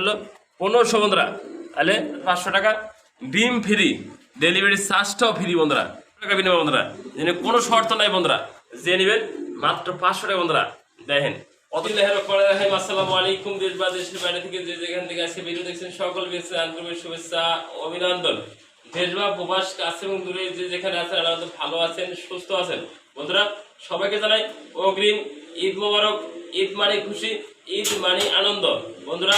হলো পনেরোশো বন্ধুরা। তাহলে পাঁচশো টাকা ডিম ফ্রি ডেলিভারি চার্জটাও ফ্রি বন্ধুরা। টাকা বিনিময় বন্ধুরা জেনে কোনো শর্ত নাই বন্ধুরা। যে নেবেন মাত্র পাঁচশো টাকা বন্ধুরা। দেখেন দেশ বা দেশের বাইরে থেকে যেখান থেকে দেখছেন, সকল অভিনন্দন। কাছে এবং দূরে যে যেখানে ভালো আছেন, সুস্থ আছেন। বন্ধুরা, সবাইকে জানাই অগ্রিম ঈদ মোবারক, ঈদ মানে খুশি। ঈদ মানে আনন্দ। বন্ধুরা,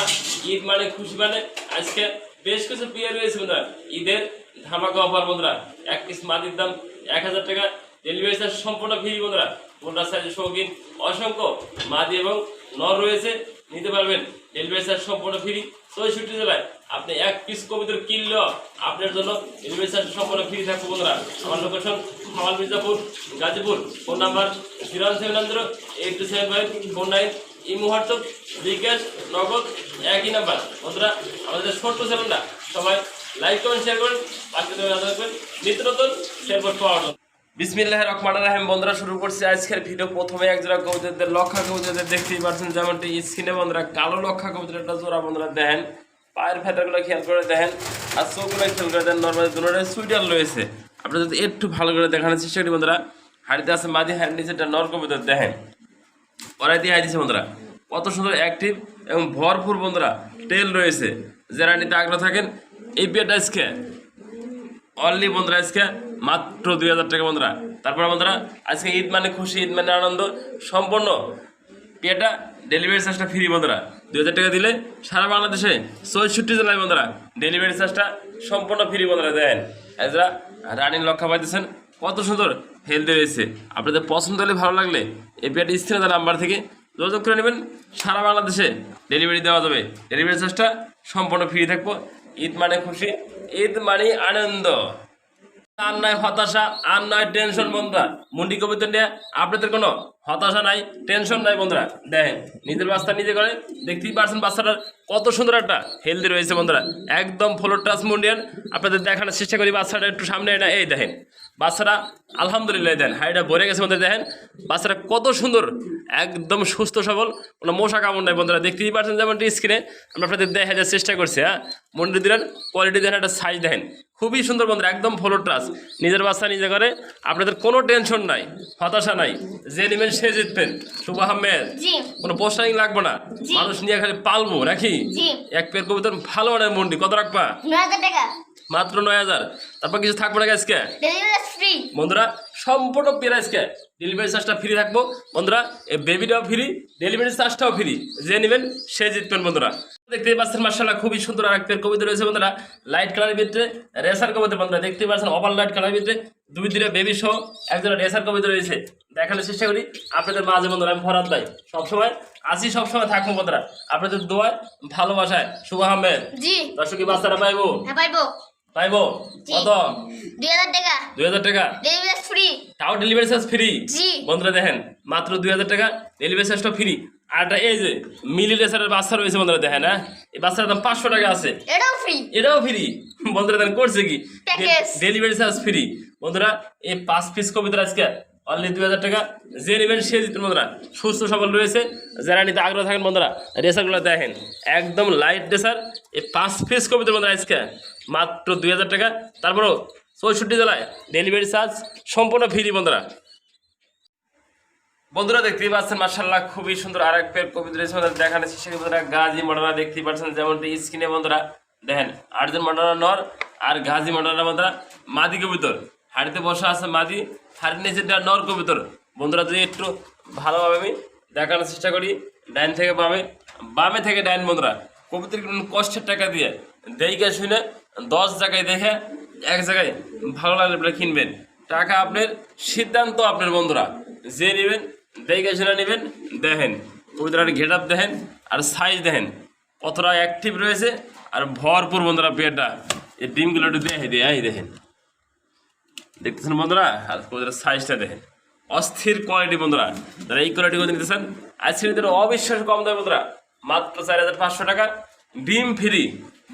ঈদ মানে খুশি মানে আজকে বেশ কিছু বিয়ে রয়েছে বন্ধুরা। ঈদের ধামাকা অফার বন্ধুরা, এক পিস মাটির দাম এক হাজার টাকা। ডেলিভারি চার্জ সম্পূর্ণ ফ্রি বন্ধুরা। বন্ধুরা সাইজে শৌখিন অসংখ্য মাদি এবং নর রয়েছে, নিতে পারবেন। ডেলিভারি চার্জ সম্পূর্ণ ফ্রি চৌষট্টি জেলায় আপনি এক পিস কবিতর কিনলেও আপনার জন্য ডেলিভারি চার্জ সম্পূর্ণ ফ্রি থাকবে বন্ধুরা। আমার location Hamal Mirzapur, Gazipur. Phone number zero seven zero eight two seven five four nine এই মুহূর্ত বিকাশ নগদ, একই নাম্বার। বন্ধুরা, আমাদের ছোট্ট চ্যানেলটা সবাই লাইক, কমেন্ট শেয়ার করুন। পাশে করবেন নিত্য নতুন শেয়ার করতে পাওয়ার বিসমিল্লাহ রহমান রাহিম। বন্ধুরা, শুরু করছি আজকের ভিডিও। প্রথমে এক জোড়া কবুতরদের লক্ষা কবুতরদের দেখতেই পাচ্ছেন যেমনটি স্ক্রিনে বন্ধুরা কালো লক্ষা কবুতর একটা জোড়া বন্ধুরা দেখেন। পায়ের ফেটাগুলো খেয়াল করে দেখেন। আর চোখগুলো খেয়াল করে দেন নর্মালি দুটোটাই সুইটার রয়েছে। আপনি যদি একটু ভালো করে দেখানোর চেষ্টা করি বন্ধুরা, হাড়িতে আছে মাঝে হাড়ি নিচে একটা নর কবুতর দেখেন। ওরাই দিয়ে দিছে বন্ধুরা। কত সুন্দর অ্যাক্টিভ এবং ভরপুর বন্ধুরা। টেল রয়েছে। যারা নিতে আগ্রহ থাকেন এই পেটা আজকে অনলি বন্ধুরা আজকে মাত্র দুই হাজার টাকা বন্ধুরা। তারপর বন্ধুরা, আজকে ঈদ মানে খুশি, ঈদ মানে আনন্দ, সম্পূর্ণ পেটা ডেলিভারি চার্জটা ফ্রি বন্ধুরা। দুই হাজার টাকা দিলে সারা বাংলাদেশে চৌষট্টি জেলায় বন্ধুরা ডেলিভারি চার্জটা সম্পূর্ণ ফ্রি বন্ধুরা দেন এজরা রানিং লক্ষ্য পাইতেছেন কত সুন্দর হেলদি রয়েছে। আপনাদের পছন্দ হলে ভালো লাগলে এই পেটা স্ক্রিনে নাম্বার থেকে যোগাযোগ করে নেবেন। সারা বাংলাদেশে ডেলিভারি দেওয়া যাবে। ডেলিভারি চার্জটা সম্পূর্ণ ফ্রি থাকব। ঈদ মানে খুশি, ঈদ মানে আনন্দ। আর নয় হতাশা, আর নয় টেনশন বন্ধুরা। মুন্ডি কবিতা নিয়ে আপনাদের কোনো হতাশা নাই টেনশন নাই বন্ধুরা। দেখেন, নিজের বাচ্চা নিজে করে, দেখতেই পারছেন বাচ্চাটার কত সুন্দর একটা হেলদি রয়েছে বন্ধুরা। একদম ফ্লোর টাচ মুন্ডিয়ান। আপনাদের দেখানোর চেষ্টা করি, বাচ্চাটা একটু সামনে এটা এই দেখেন। বাচ্চাটা আলহামদুলিল্লাহ দেন। হাইটা ভরে গেছে বন্ধুরা দেখেন। বাচ্চারা কত সুন্দর একদম সুস্থ সবল কোনো মশা কামড় নাই বন্ধুরা। দেখতেই পারছেন যেমনটি স্ক্রিনে আমরা আপনাদের দেখা যাওয়ার চেষ্টা করছি হ্যাঁ? মন্ডি দিলেন কোয়ালিটি দেখেন একটা সাইজ দেখেন। খুবই সুন্দর বন্ধুরা একদম ফলো ট্রাস নিজের বাচ্চা নিজে করে আপনাদের কোনো টেনশন নাই হতাশা নাই যে নেবেন সে জিতবেন। শুভ আহমেদ। কোনো পোস্টারিং লাগবে না। মানুষ নিয়ে খালি পালবো নাকি? এক পেয়ার কবিতার ভালো মানের মন্ডি কত রাখবা? টাকা। মাত্র নয় হাজার। তারপর কিছু থাকবে না আজকে বন্ধুরা সম্পূর্ণ প্রাইসকে ডেলিভারি চার্জটা ফ্রি থাকব। বন্ধুরা এই বেবিটাও ফ্রি ডেলিভারি চার্জটাও ফ্রি যে নেবেন সে জিতবেন বন্ধুরা। দেখতেই পাচ্ছেন মার্শাল্লাহ খুবই সুন্দর আর একটা কবিতা রয়েছে বন্ধুরা। লাইট কালারের ভিতরে রেসার কবিতা বন্ধুরা দেখতেই পাচ্ছেন ওভার লাইট কালারের ভিতরে দুই দিনে বেবি সহ একজন রেসার কবিতা রয়েছে। দেখানোর চেষ্টা করি আপনাদের মাঝে বন্ধুরা আমি ভরাত নাই সবসময় আসি সবসময় থাকব বন্ধুরা। আপনাদের দোয়ায় ভালোবাসায় শুভ আহমেদ জি। দর্শকই বাচ্চারা পাইবো? হ্যাঁ পাইবো। পাইবো জি। কত? দুই হাজার টাকা। দুই হাজার টাকা? ডেলিভারি ফ্রি তাও ডেলিভারি চার্জ ফ্রি জি। বন্ধুরা দেখেন মাত্র দুই হাজার টাকা ডেলিভারি চার্জটা ফ্রি আর এটা এই যে মিলি রেসারের বাচ্চা রয়েছে বন্ধুরা দেখেন হ্যাঁ? এই বাচ্চার দাম পাঁচশো টাকা আছে। এটাও ফ্রি এটাও ফ্রি বন্ধুরা দেখেন করছে কি? ডেলিভারি চার্জ ফ্রি বন্ধুরা এই পাঁচ পিস কবিতার আজকে অনলি দুই হাজার টাকা। যে নেবেন সে জিতেন বন্ধুরা। সুস্থ, সবল রয়েছে। যারা নিতে আগ্রহ থাকেন বন্ধুরা, রেসারগুলো দেখেন। একদম লাইট রেসার এই পাঁচ পিস কবিতার বন্ধুরা আজকে। মাত্র দুই হাজার টাকা। তারপরও চৌষট্টি জেলায় ডেলিভারি চার্জ সম্পূর্ণ ফ্রি বন্ধুরা। বন্ধুরা, দেখতেই পাচ্ছেন মার্শাল্লাহ খুবই সুন্দর আর এক পেয়ার কবিতা রয়েছে দেখানো করি বন্ধুরা। গাজী মডারা দেখতেই পাচ্ছেন, যেমনটি স্ক্রিনে বন্ধুরা। দেখেন, আর্জেন মডারা নর আর গাজী মডারা বন্ধুরা। মাদি কবিতর। হাড়িতে বসা আছে মাদি হাড়ির নিচে দেওয়া নর কবিতর বন্ধুরা, যদি একটু ভালোভাবে আমি দেখানোর চেষ্টা করি, ডাইন থেকে বামে বামে থেকে ডাইন বন্ধুরা, কবিতর কষ্টের টাকা দিয়ে। দেখে শুনে দশ জায়গায় দেখে এক জায়গায় ভালো লাগলে আপনারা কিনবেন। টাকা আপনার, সিদ্ধান্ত আপনার বন্ধুরা। যে নেবেন, দেখে শুনে নেবেন, দেখেন। কবিতার গেট আপ দেখেন, আর সাইজ দেখেন। কতটা অ্যাক্টিভ রয়েছে, আর ভরপুর বন্ধুরা পেটটা। এই ডিমগুলো একটু দেখে দিয়ে দেখেন। দেখতেছেন বন্ধুরা, আর সাইজটা দেখেন। অস্থির কোয়ালিটি বন্ধুরা, যারা এই কোয়ালিটি করে নিতেছেন আজকে নিতে অবিশ্বাস কম দেয় বন্ধুরা, মাত্র চার হাজার পাঁচশো টাকা। ডিম ফ্রি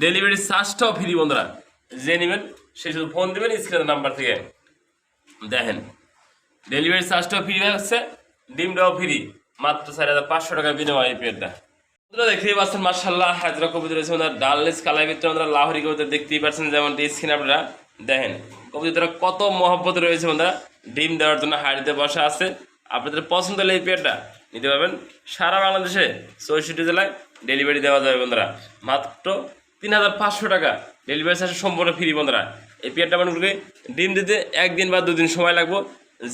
ডেলিভারি চার্জটাও ফ্রি বন্ধুরা। যে নেবেন, সে শুধু ফোন দেবেন স্ক্রিনের নাম্বার থেকে। দেখেন ডেলিভারি চার্জটাও ফ্রি হয়ে হচ্ছে ডিমটাও ফ্রি মাত্র চার হাজার পাঁচশো টাকা বিনিময় এই বন্ধুরা, দেখতেই পাচ্ছেন মার্শাল্লাহ হাজরা কবিতা রয়েছে ওনার ডাললেস কালাই ভিতরে আমরা লাহরি দেখতেই পাচ্ছেন যেমন স্ক্রিন আপনারা দেখেন। কবিতাটা কত মহব্বত রয়েছে বন্ধুরা। ডিম দেওয়ার জন্য হাড়িতে বসা আছে। আপনাদের পছন্দ হলে এই পেয়ারটা নিতে পারবেন। সারা বাংলাদেশে চৌষট্টি জেলায় ডেলিভারি দেওয়া যাবে বন্ধুরা। মাত্র তিন হাজার পাঁচশো টাকা ডেলিভারি চার্জ সম্পূর্ণ ফ্রি বন্ধুরা। এই পেয়ারটা মানুষকে ডিম দিতে একদিন বা দুদিন সময় লাগবে।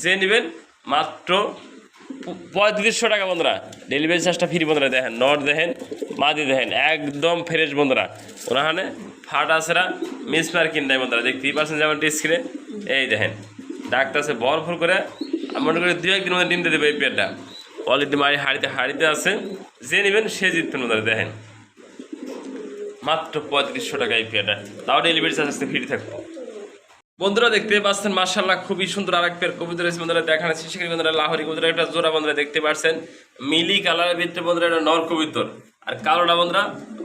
যে নেবেন মাত্র পঁয়ত্রিশশো টাকা বন্ধুরা। ডেলিভারি চার্জটা ফ্রি বন্ধুরা, দেখেন, নট দেখেন, মাদি দেখেন, একদম ফ্রেশ বন্ধুরা। ওনাখানে ফাটা সেরা মিস মার্কিন দেয় বন্ধুরা, দেখতেই পাচ্ছেন যেমন স্ক্রিনে এই দেখেন সে বরফর করে মনে করি দু একদিন মধ্যে ডিম দিয়ে দেবে এই পেয়ারটা। অলরেডি মারি হাড়িতে হাড়িতে আছে, যে নেবেন সে জিতবেন বন্ধুরা, দেখেন। মাত্র পঁয়ত্রিশশো টাকা এই পেয়ারটা। তাও ডেলিভারি চার্জ আসতে ফ্রি থাকব। বন্ধুরা দেখতে পাচ্ছেন মার্শাল্লাহ খুবই সুন্দর আরেক পেয়ার কবিতা রয়েছে বন্ধুরা দেখানো শিশির বন্ধুরা, লাহরি কবিতার একটা জোড়া বন্ধুরা, দেখতে পাচ্ছেন। মিলি কালারের ভিতরে বন্ধুরা একটা নর কবিতর। আর কালোটা বন্ধুরা,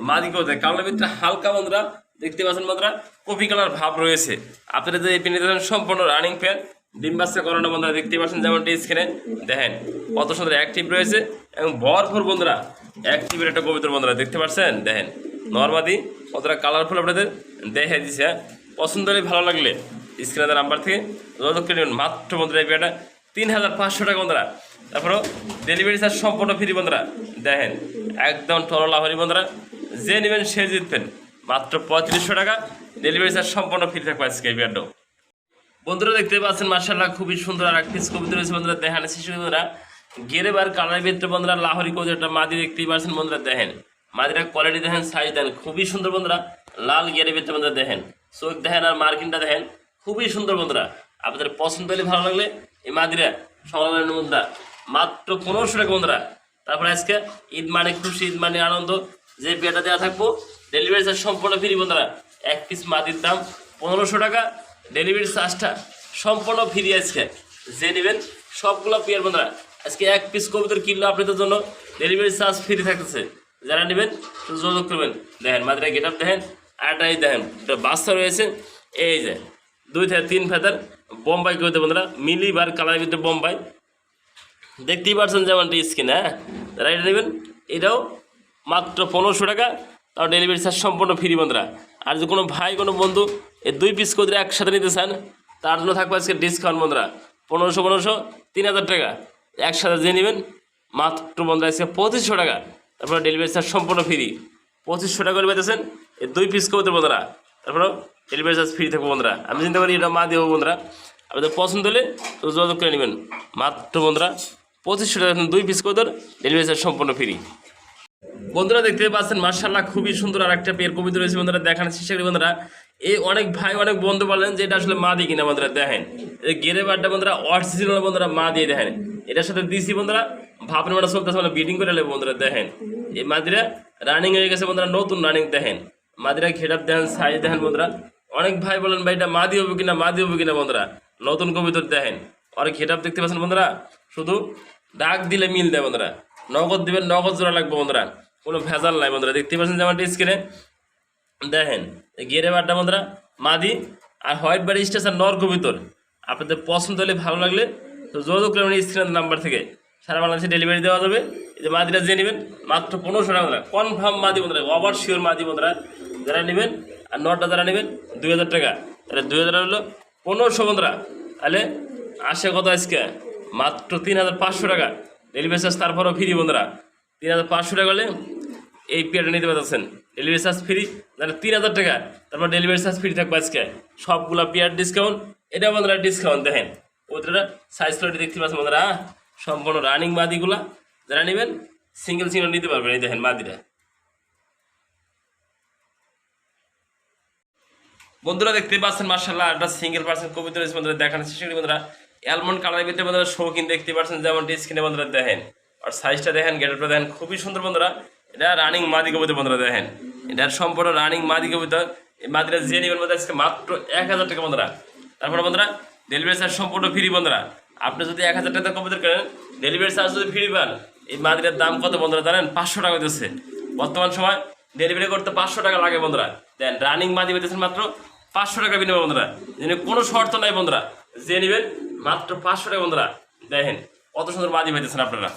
মাদি কবিতা কালোর ভিতরে হালকা বন্ধুরা দেখতে পাচ্ছেন বন্ধুরা, কফি কালার ভাব রয়েছে। আপনারা যে এই পেনে দেখেন, সম্পূর্ণ রানিং পেয়ার ডিম বাচ্চা করানো বন্ধুরা দেখতে পাচ্ছেন যেমন স্ক্রিনে দেখেন, কত সুন্দর অ্যাক্টিভ রয়েছে এবং ভরপুর বন্ধুরা অ্যাক্টিভের একটা কবিতর বন্ধুরা, দেখতে পাচ্ছেন? দেখেন, নর্মাদি, কতটা কালারফুল আপনাদের দেখে দিছে হ্যাঁ? পছন্দ হলে ভালো লাগলে স্ক্রিনের নাম্বার থেকে যোগাযোগ করে নেবেন। মাত্র বন্ধুরা এই পেয়ারটা তিন হাজার পাঁচশো টাকা বন্ধুরা। তারপরেও ডেলিভারি চার্জ সম্পূর্ণ ফ্রি বন্ধুরা। দেখেন, একদম টরলা হরি বন্ধুরা। যে নেবেন সে জিতবেন। মাত্র পঁয়ত্রিশশো টাকা। ডেলিভারি চার্জ সম্পূর্ণ ফ্রি থাকবে আজকে এই বন্ধুরা, দেখতে পাচ্ছেন মার্শাল্লাহ খুবই সুন্দর আর পিস কবিতা রয়েছে বন্ধুরা, দেখেন শিশু বন্ধুরা গেরে বার কালারের ভিতরে বন্ধুরা, লাহরি কবিতাটা মাদি দেখতেই পাচ্ছেন বন্ধুরা, দেখেন। মাদিরা কোয়ালিটি দেখেন সাইজ দেখেন, খুবই সুন্দর বন্ধুরা। লাল গেরে ভিতরে বন্ধুরা, দেখেন। চোখ দেখেন আর মার্কিনটা দেখেন, খুবই সুন্দর বন্ধুরা। আপনাদের পছন্দ হলে ভালো লাগলে এই মাদিরা সংগ্রামের মধ্যে মাত্র পনেরোশো টাকা বন্ধুরা। তারপরে আজকে ঈদ মানে খুশি, ঈদ মানে আনন্দ, যে বিয়েটা দেওয়া থাকব ডেলিভারি চার্জ সম্পূর্ণ ফ্রি বন্ধুরা। এক পিস মাদির দাম পনেরোশো টাকা। ডেলিভারি চার্জটা সম্পূর্ণ ফ্রি আজকে। যে নেবেন সবগুলো পেয়ার বন্ধুরা। আজকে এক পিস কবিতার কিনলো আপনাদের জন্য। ডেলিভারি চার্জ ফ্রি থাকতেছে। যারা নেবেন যোগাযোগ করবেন। দেখেন মাত্রা গেট আপ দেখেন আরটাই দেখেন। বাচ্চা রয়েছে। এই যে, দুই থেকে তিন ফেতার বোম্বাই কবিতা বন্ধুরা। মিলি বার কালারের ভিতরে বোম্বাই দেখতেই পারছেন যেমন স্কিন হ্যাঁ? যারা এটা নেবেন, এটাও মাত্র পনেরোশো টাকা। তাও ডেলিভারি চার্জ সম্পূর্ণ ফ্রি বন্ধুরা। আর যদি কোনো ভাই, কোনো বন্ধু এই দুই পিস করে একসাথে নিতে চান, তার জন্য থাকবে আজকে ডিসকাউন্ট বন্ধুরা। পনেরোশো পনেরোশো, তিন হাজার টাকা। একসাথে যে নেবেন, মাত্র বন্ধুরা আজকে পঁচিশশো টাকা। তারপরে ডেলিভারি চার্জ সম্পূর্ণ ফ্রি পঁচিশশো টাকা করে পেতেছেন এই দুই পিস কবুতর বন্ধুরা। তারপরেও ডেলিভারি চার্জ ফ্রি থাকব বন্ধুরা। আমি চিন্তা করি এটা মা দেবো বন্ধুরা। আপনাদের পছন্দ হলে তো যোগাযোগ করে নেবেন। মাত্র বন্ধুরা পঁচিশশো টাকা দুই পিস কবুতর ডেলিভারি চার্জ সম্পূর্ণ ফ্রি বন্ধুরা দেখতে পাচ্ছেন মার্শাল্লাহ খুবই সুন্দর আর একটা পেয়ের কবিতা রয়েছে বন্ধুরা, দেখানোর চেষ্টা করি বন্ধুরা। এই অনেক ভাই, অনেক বন্ধু বলেন যে এটা আসলে মা দিয়ে কিনা বন্ধুরা, দেখেন। এই গেরে বারটা বন্ধুরা অরিজিনাল বন্ধুরা, মা দিয়ে দেখেন। এটার সাথে দিছি বন্ধুরা, ভাবনা মাটা চলতেছে মানে বিডিং করে বন্ধুরা, দেখেন। এই মাদিরা রানিং হয়ে গেছে বন্ধুরা, নতুন রানিং দেখেন। মাদিরা ঘেটাপ দেখেন সাইজ দেখেন বন্ধুরা। অনেক ভাই বলেন, ভাই, এটা মাদি হবে কিনা মাদি হবে কিনা বন্ধুরা? নতুন কবিতর দেখেন। অনেক ঘেটাপ দেখতে পাচ্ছেন বন্ধুরা, শুধু ডাক দিলে মিল দেয় বন্ধুরা। নগদ দিবেন, নগদ জোড়া লাগবে বন্ধুরা। কোনো ভেজাল নাই বন্ধুরা, দেখতে পাচ্ছেন যেমন স্ক্রিনে দেখেন গেরে বারটা বন্ধুরা, মাদি আর হোয়াইট বাড়ি স্টেশন নর কবিতর আপনাদের পছন্দ হলে ভালো লাগলে তো যোগাযোগ করবেন স্ক্রিনের নাম্বার থেকে। সারা বাংলাদেশে ডেলিভারি দেওয়া যাবে। এই যে মাদিরা যে নেবেন, মাত্র পনেরোশো টাকা বন্ধুরা। কনফার্ম মাদি বন্ধুরা ওভার শিওর মাদি বন্ধুরা। যারা নেবেন আর নটা যারা নেবেন, দুই হাজার টাকা। তাহলে দুই হাজার হলো পনেরোশো বন্ধুরা। তাহলে আসে কত আজকে? মাত্র তিন হাজার পাঁচশো টাকা। ডেলিভারি চার্জ তারপরও ফ্রি বন্ধুরা। তিন হাজার পাঁচশো টাকা হলে এই পেয়ারটা নিতে পারতেছেন। ডেলিভারি চার্জ ফ্রি তাহলে তিন হাজার টাকা। তারপর ডেলিভারি চার্জ ফ্রি থাকবে আজকে। সবগুলো পেয়ার ডিসকাউন্ট এটা বন্ধুরা ডিসকাউন্ট দেখেন। ওটা সাইজ কোয়ালিটি দেখতে পাচ্ছেন হ্যাঁ? সম্পূর্ণ রানিং মাদিগুলা, যারা নেবেন সিঙ্গেল সিঙ্গেল নিতে পারবেন, এই দেখেন মাদিটা। বন্ধুরা দেখতে পাচ্ছেন মার্শাল্লাহ একটা সিঙ্গেল পার্সেন্ট কবিতা রয়েছে বন্ধুরা দেখানো চেষ্টা করি বন্ধুরা। অ্যালমন্ড কালারের ভিতরে বন্ধুরা শৌখিন দেখতে পাচ্ছেন যেমন স্ক্রিনে বন্ধুরা দেখেন। আর সাইজটা দেখেন গেটআপটা দেখেন, খুবই সুন্দর বন্ধুরা। এটা রানিং মাদি কবিতা বন্ধুরা দেখেন। এটার সম্পূর্ণ রানিং মাদি কবিতা এই মাদিটা যে নেবেন মধ্যে আজকে মাত্র এক হাজার টাকা বন্ধুরা। তারপরে বন্ধুরা ডেলিভারি চার্জ সম্পূর্ণ ফ্রি বন্ধুরা। আপনি যদি এক হাজার টাকা কবিতা করেন ডেলিভারি চার্জ যদি ফ্রি পান, এই মাদিটার দাম কত বন্ধুরা জানেন? পাঁচশো টাকা দিচ্ছে বর্তমান সময় ডেলিভারি করতে পাঁচশো টাকা লাগে বন্ধুরা। দেন রানিং মাদি পেতেছেন মাত্র পাঁচশো টাকা বিনিময় বন্ধুরা। যিনি কোনো শর্ত নাই বন্ধুরা। যে নেবেন মাত্র পাঁচশো টাকা বন্ধুরা। দেখেন, কত সুন্দর মাদি পাইতেছেন আপনারা।